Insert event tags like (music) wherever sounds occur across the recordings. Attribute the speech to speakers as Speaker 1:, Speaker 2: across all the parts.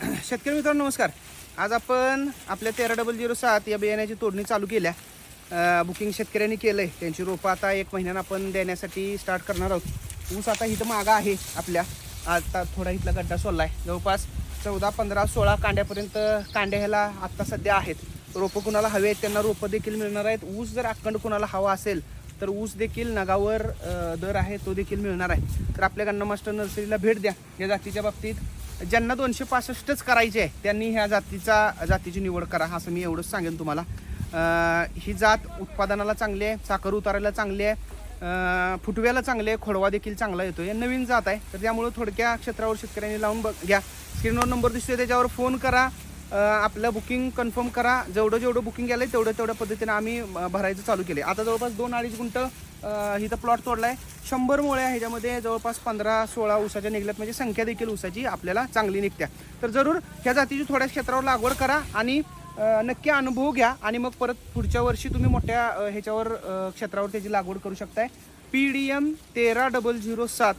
Speaker 1: (clears throat) शेतकरी मित्रांनो नमस्कार. आज आपण आपल्या तेरा डबल झिरो सात या बियाण्याची तोडणी चालू केल्या. बुकिंग शेतकऱ्यांनी केलं आहे त्यांची रोपं आता एक महिन्यानं आपण देण्यासाठी स्टार्ट करणार आहोत. ऊस आता इथं मागा आहे आपल्या. आता थोडा इथला गड्डा सोडला आहे जवळपास चौदा पंधरा सोळा कांड्यापर्यंत कांड्या ह्याला आत्ता सध्या आहेत. रोपं कुणाला हवे आहेत त्यांना रोपं देखील मिळणार आहेत. ऊस जर अखंड कुणाला हवा असेल तर ऊस देखील नगावर दर आहे तो देखील मिळणार आहे. तर आपल्या गन्ना मास्टर नर्सरीला भेट द्या. या जातीच्या बाबतीत ज्यांना दोनशे पासष्टच करायचे आहे त्यांनी ह्या जातीचा जातीची निवड करा असं मी एवढंच सांगेन तुम्हाला. ही जात उत्पादनाला चांगली आहे साखर उतारायला चांगली आहे फुटव्याला चांगले आहे खोडवा देखील चांगला येतो हे नवीन जात आहे तर त्यामुळं थोडक्या क्षेत्रावर शेतकऱ्यांनी लावून बघ घ्या. स्क्रीनवर नंबर दिसतोय त्याच्यावर फोन करा. आपलं बुकिंग कन्फर्म करा. जेवढं जेवढं बुकिंग केलं आहे तेवढं तेवढ्या पद्धतीनं आम्ही भरायचं चालू केले आता जवळपास दोन अडीच गुंट अ, इथं प्लॉट तोडला आहे शंभर मुळे ह्याच्यामध्ये जवळपास पंधरा सोळा ऊसाच्या निघल्यात. म्हणजे संख्या देखील उसाची आपल्याला चांगली निघत्या. तर जरूर ह्या जातीची थोड्या क्षेत्रावर लागवड करा आणि नक्की अनुभव घ्या आणि मग परत पुढच्या वर्षी तुम्ही मोठ्या ह्याच्यावर क्षेत्रावर त्याची लागवड करू शकताय. पी डी एम तेरा डबल झिरो सात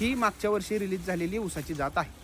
Speaker 1: ही मागच्या वर्षी रिलीज झालेली ऊसाची जात आहे.